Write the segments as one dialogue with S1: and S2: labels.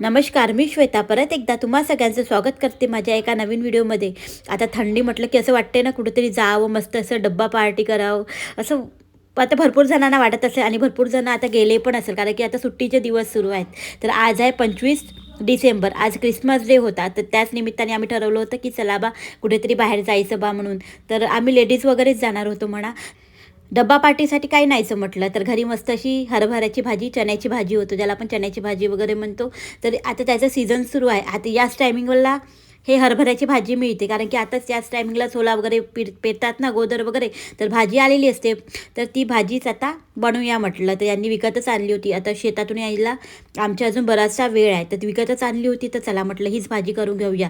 S1: नमस्कार मी श्वेता. परत एकदा तुम्हा सगळ्यांचं स्वागत करते माझ्या एका नवीन व्हिडिओमध्ये. आता थंडी म्हटलं की असं वाटते ना कुठेतरी जावं मस्त असं डब्बा पार्टी करावं. असं आता भरपूर जणांना वाटत असेल आणि भरपूर जण आता गेले पण असेल कारण की आता सुट्टीचे दिवस सुरू आहेत. तर आज आहे पंचवीस डिसेंबर. आज क्रिसमस डे होता तर त्याच निमित्ताने आम्ही ठरवलं होतं की चला बा कुठेतरी बाहेर जायचं बा म्हणून. तर आम्ही लेडीज वगैरेच जाणार होतो म्हणा. डब्बा पार्टीसाठी काही नाहीचं म्हटलं. तर घरी मस्त अशी हरभऱ्याची भाजी चण्याची भाजी होतो ज्याला आपण चण्याची भाजी वगैरे म्हणतो. तर आता त्याचं सीझन सुरू आहे. आता याच टायमिंगला हे हरभऱ्याची भाजी मिळते. कारण की आताच याच टायमिंगला सोला वगैरे पिर पेरतात ना गोदर वगैरे. तर भाजी आलेली असते. तर ती भाजीच आता बनवूया म्हटलं. तर यांनी विकतच आणली होती. आता शेतातून यायला आमच्या अजून बराचसा वेळ आहे. तर ती विकतच आणली होती. तर चला म्हटलं हीच भाजी करून घेऊया.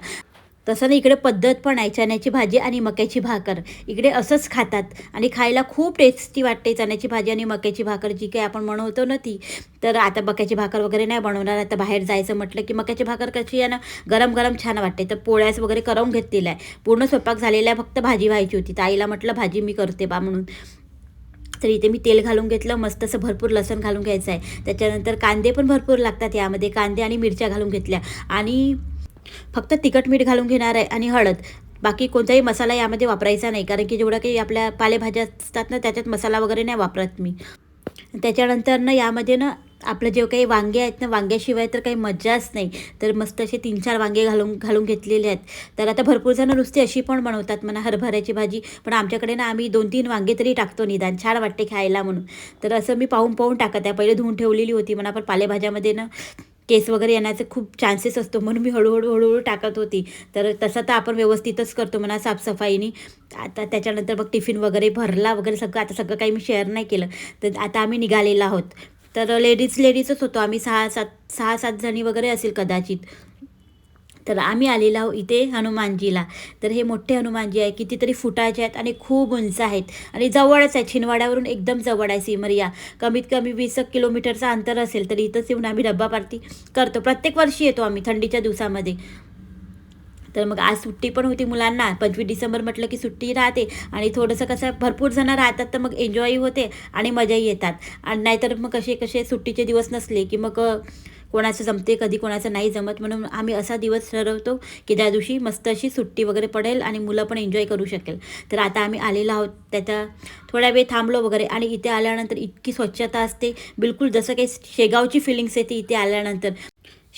S1: तसं ना इकडे पद्धत पण आहे चण्याची भाजी आणि मक्याची भाकर. इकडे असंच खातात आणि खायला खूप टेस्टी वाटते चण्याची भाजी आणि मक्याची भाकर जी काही आपण बनवतो ना ती. तर आता मक्याची भाकर वगैरे नाही बनवणार आता बाहेर जायचं म्हटलं की मक्याची भाकर कशी आहे ना गरम गरम छान वाटते. तर पोळ्यास वगैरे करून घेतलेला आहे. पूर्ण स्वयंपाक झालेला आहे फक्त भाजी व्हायची होती. तर आईला म्हटलं भाजी मी करते बा म्हणून. तर इथे मी तेल घालून घेतलं मस्त असं भरपूर लसण घालून घ्यायचं आहे. त्याच्यानंतर कांदे पण भरपूर लागतात यामध्ये कांदे आणि मिरच्या घालून घेतल्या. आणि फक्त तिखट मीठ घालून घेणार आहे आणि हळद. बाकी कोणताही मसाला यामध्ये वापरायचा नाही कारण की जेवढं काही आपल्या पालेभाज्या असतात ना त्याच्यात मसाला वगैरे नाही वापरत मी. त्याच्यानंतर ना यामध्ये ना आपलं जे काही वांगे आहेत ना वांग्याशिवाय तर काही मजाच नाही. तर मस्त असे तीन चार वांगे घालून घालून घेतलेले आहेत. तर आता भरपूर जणं नुसती अशी पण बनवतात म्हणा हरभऱ्याची भाजी. पण आमच्याकडे ना आम्ही दोन तीन वांगे तरी टाकतो निदान. छान वाटते खायला म्हणून. तर असं मी पाहून पाहून टाकत आहे. पहिले धुवून ठेवलेली होती म्हणा पण पालेभाज्यामध्ये ना केस वगैरे येण्याचे खूप चान्सेस असतो. म्हणून मी हळूहळू हळूहळू टाकत होती. तर तसं तर आपण व्यवस्थितच करतो म्हणा साफसफाईनी. आता त्याच्यानंतर मग टिफिन वगैरे भरला वगैरे सगळं आता सगळं काही मी शेअर नाही केलं. तर आता आम्ही निघालेलो आहोत. तर लेडीज लेडीजच होतो. आम्ही सहा सात सहा सात जणी वगैरे असेल कदाचित. तर आम्ही आलेलो आहोत इथे हनुमानजीला. तर हे मोठे हनुमानजी आहे कितीतरी फुटाचे आहेत आणि खूप उंच आहेत. आणि जवळच आहे छिनवाड्यावरून एकदम जवळ आहे सिमरिया. कमीत कमी वीस एक किलोमीटरचं अंतर असेल तर इथंच येऊन आम्ही डब्बा पार्टी करतो. प्रत्येक वर्षी येतो आम्ही थंडीच्या दिवसामध्ये. तर मग आज सुट्टी पण होती मुलांना. पंचवीस डिसेंबर म्हटलं की सुट्टी राहते आणि थोडंसं कसं भरपूर जणं राहतात तर मग एन्जॉय होते आणि मजाही येतात. आणि नाहीतर मग कसे कसे सुट्टीचे दिवस नसले की मग कोणाचं जमते कधी कोणाचं नाही जमत. म्हणून आम्ही असा दिवस ठरवतो की त्या दिवशी मस्त अशी सुट्टी वगैरे पडेल आणि मुलं पण एन्जॉय करू शकेल. तर आता आम्ही आलेलो आहोत त्याचा थोड्या वेळ थांबलो वगैरे आणि इथे आल्यानंतर इतकी स्वच्छता असते. बिलकुल जसं काही शेगावची फिलिंग्स येते इथे आल्यानंतर.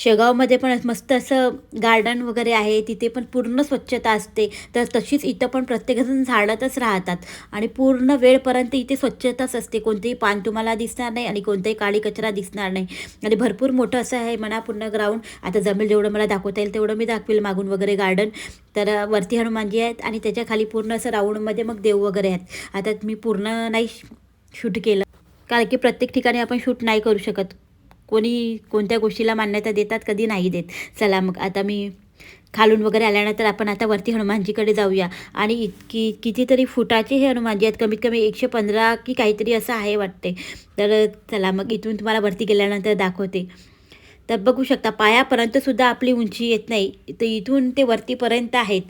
S1: शेगावमध्ये पण मस्त असं गार्डन वगैरे आहे. तिथे पण पूर्ण स्वच्छता असते. तर तशीच इथं पण प्रत्येकजण झाडतच राहतात. आणि पूर्ण वेळपर्यंत इथे स्वच्छताच असते. कोणतेही पान तुम्हाला दिसणार नाही आणि कोणताही काळी कचरा दिसणार नाही. आणि भरपूर मोठं असं आहे म्हणा पूर्ण ग्राउंड आता जमेल जेवढं मला दाखवता येईल तेवढं मी दाखवेल मागून वगैरे गार्डन तर वरती हनुमानजी आहेत आणि त्याच्याखाली पूर्ण असं राऊंडमध्ये मग देव वगैरे आहेत. आता मी पूर्ण नाही शूट केलं. कारण की प्रत्येक ठिकाणी आपण शूट नाही करू शकत. कोणी कोणत्या गोष्टीला मान्यता देतात कधी नाही देत. चला मग आता मी खालून वगैरे आल्यानंतर आपण आता वरती हनुमानजीकडे जाऊया. आणि इतकी कितीतरी फुटाचे हे हनुमानजी आहेत कमीत कमी एकशे पंधरा की काहीतरी असं आहे वाटते. तर चला मग इथून तुम्हाला वरती गेल्यानंतर दाखवते. तर बघू शकता पायापर्यंतसुद्धा आपली उंची येत नाही. तर इथून ते वरतीपर्यंत आहेत.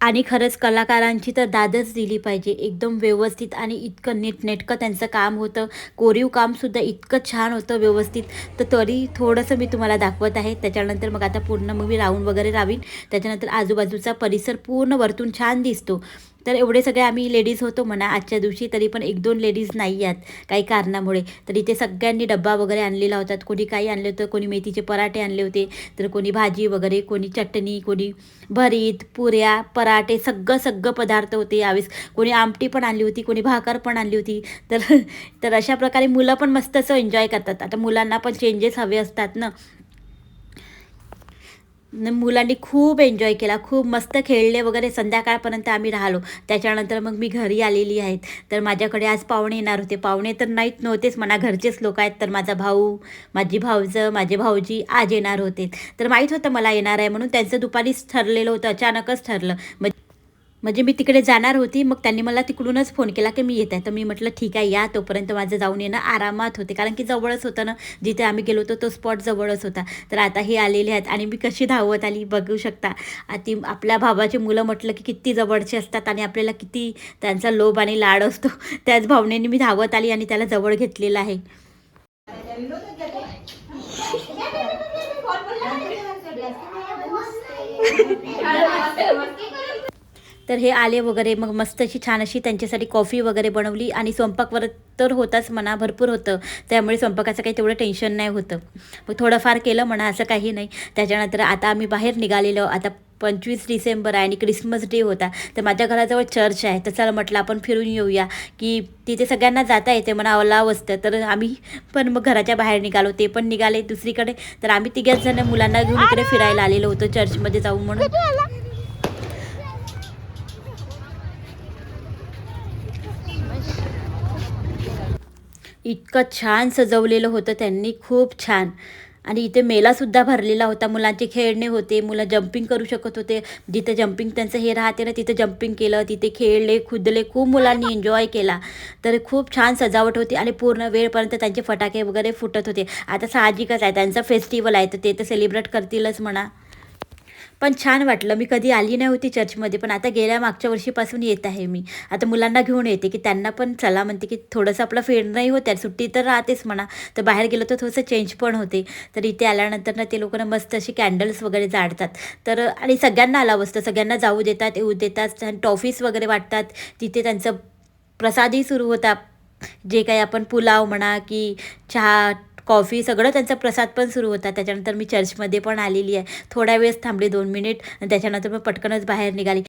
S1: आणि खरंच कलाकारांची तर दादच दिली पाहिजे. एकदम व्यवस्थित आणि इतकं नीटनेटकं त्यांचं काम होतं. कोरीव कामसुद्धा इतकं छान होतं व्यवस्थित. तर तरी थोडंसं मी तुम्हाला दाखवत आहे. त्याच्यानंतर मग आता पूर्ण मग मी राऊंड वगैरे लावीन त्याच्यानंतर आजूबाजूचा परिसर पूर्ण वरतून छान दिसतो. तर एवढे सगळे आम्ही लेडीज होतो म्हणा आजच्या दिवशी तरी पण एक दोन लेडीज नाही आहेत काही कारणामुळे. तर इथे सगळ्यांनी डब्बा वगैरे आणलेला होता कोणी काही आणले होतं कोणी मेथीचे पराठे आणले होते तर कोणी भाजी वगैरे कोणी चटणी कोणी भरीत पुऱ्या पराठे सगळं सगळं पदार्थ होते यावेळेस. कोणी आमटी पण आणली होती कोणी भाकर पण आणली होती. तर तर अशा प्रकारे मुलं पण मस्त असं एन्जॉय करतात. आता मुलांना पण चेंजेस हवे असतात ना. मुलांनी खूप एन्जॉय केला. खूप मस्त खेळले वगैरे संध्याकाळपर्यंत आम्ही राहिलो. त्याच्यानंतर मग मी घरी आलेली आहेत. तर माझ्याकडे आज पाहुणे येणार होते. पाहुणे तर नाहीत नव्हतेच. म्हणा घरचेच लोक आहेत. तर माझा भाऊ माझी भाऊजं माझे भाऊजी आज येणार होते. तर माहीत होतं मला येणार आहे म्हणून. त्यांचं दुपारीच ठरलेलं होतं. अचानकच ठरलं. मग म्हणजे मी तिकडे जाणार होती मग त्यांनी मला तिकडूनच फोन केला की मी येत आहे. तर मी म्हटलं ठीक आहे या. तोपर्यंत माझं जाऊन येणं आरामात होते. कारण की जवळच होतं ना. जिथे आम्ही गेलो होतो तो स्पॉट जवळच होता. तर आता हे आलेले आहेत आणि मी कशी धावत आली बघू शकता. ती आपल्या भावाची मुलं म्हटलं की किती जवळची असतात आणि आपल्याला किती त्यांचा लोभ आणि लाड असतो. त्याच भावनेने मी धावत आली आणि त्याला जवळ घेतलेलं आहे. तर हे आले वगैरे मग मस्त अशी छान अशी त्यांच्यासाठी कॉफी वगैरे बनवली आणि स्वयंपाकवर तर होताच म्हणा भरपूर होतं. त्यामुळे स्वयंपाकाचं काही तेवढं टेन्शन नाही होतं. मग थोडंफार केलं म्हणा असं काही नाही. त्याच्यानंतर आता आम्ही बाहेर निघालेलो. आता पंचवीस डिसेंबर आहे आणि क्रिसमस डे होता. तर माझ्या घराजवळ चर्च आहे. तर चला म्हटलं आपण फिरून येऊया. की तिथे सगळ्यांना जाता येते म्हणा अलाव असतं. तर आम्ही पण मग घराच्या बाहेर निघालो. ते पण निघाले दुसरीकडे. तर आम्ही तिघेच जण मुलांना घेऊन इकडे फिरायला आलेलो होतो चर्चमध्ये जाऊ म्हणून. इतकं छान सजवलेलं होतं त्यांनी खूप छान. आणि इथे मेलासुद्धा भरलेला होता. मुलांचे खेळणे होते मुलं जम्पिंग करू शकत होते. जिथे जम्पिंग त्यांचं हे राहते ना तिथे जम्पिंग केलं तिथे खेळले खुदले खूप मुलांनी एन्जॉय केला. तर खूप छान सजावट होती आणि पूर्ण वेळपर्यंत त्यांचे फटाके वगैरे फुटत होते. आता साहजिकच आहे त्यांचं फेस्टिवल आहे तर ते तर सेलिब्रेट करतीलच म्हणा. पण छान वाटलं. मी कधी आली नाही होती चर्चमध्ये पण आता गेल्या मागच्या वर्षीपासून येत आहे मी. आता मुलांना घेऊन येते की त्यांना पण चला म्हणते की थोडंसं आपलं फिरणंही होत्या सुट्टी तर राहतेच म्हणा. तर बाहेर गेलो तर थोडंसं चेंज पण होते. तर इथे आल्यानंतर ना ते लोकांना मस्त अशी कॅन्डल्स वगैरे जाळतात. तर आणि सगळ्यांना अलाव असतं. सगळ्यांना जाऊ देतात येऊ देतात. टॉफीज वगैरे वाटतात. तिथे त्यांचं प्रसादही सुरू होता. जे काही आपण पुलाव म्हणा की चहा कॉफी सगळं त्यांचा प्रसाद पण सुरू होता. त्याच्यानंतर मी चर्चमध्ये पण आलेली आहे. थोड्या वेळेस थांबले दोन मिनिट आणि त्याच्यानंतर मग पटकनच बाहेर निघाली.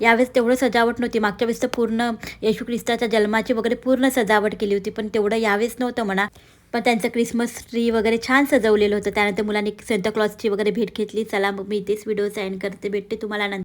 S1: यावेळेस तेवढं सजावट नव्हती. मागच्या वेळेस तर पूर्ण येशू ख्रिस्ताच्या जन्माची वगैरे पूर्ण सजावट केली होती पण तेवढं यावेळेस नव्हतं म्हणा. पण त्यांचं क्रिसमस ट्री वगैरे छान सजवलेलं होतं. त्यानंतर मुलांनी सेंटाक्लॉजची वगैरे भेट घेतली. चला मग मी इथेच व्हिडिओ सेंड करते. भेटते तुम्हाला नंतर.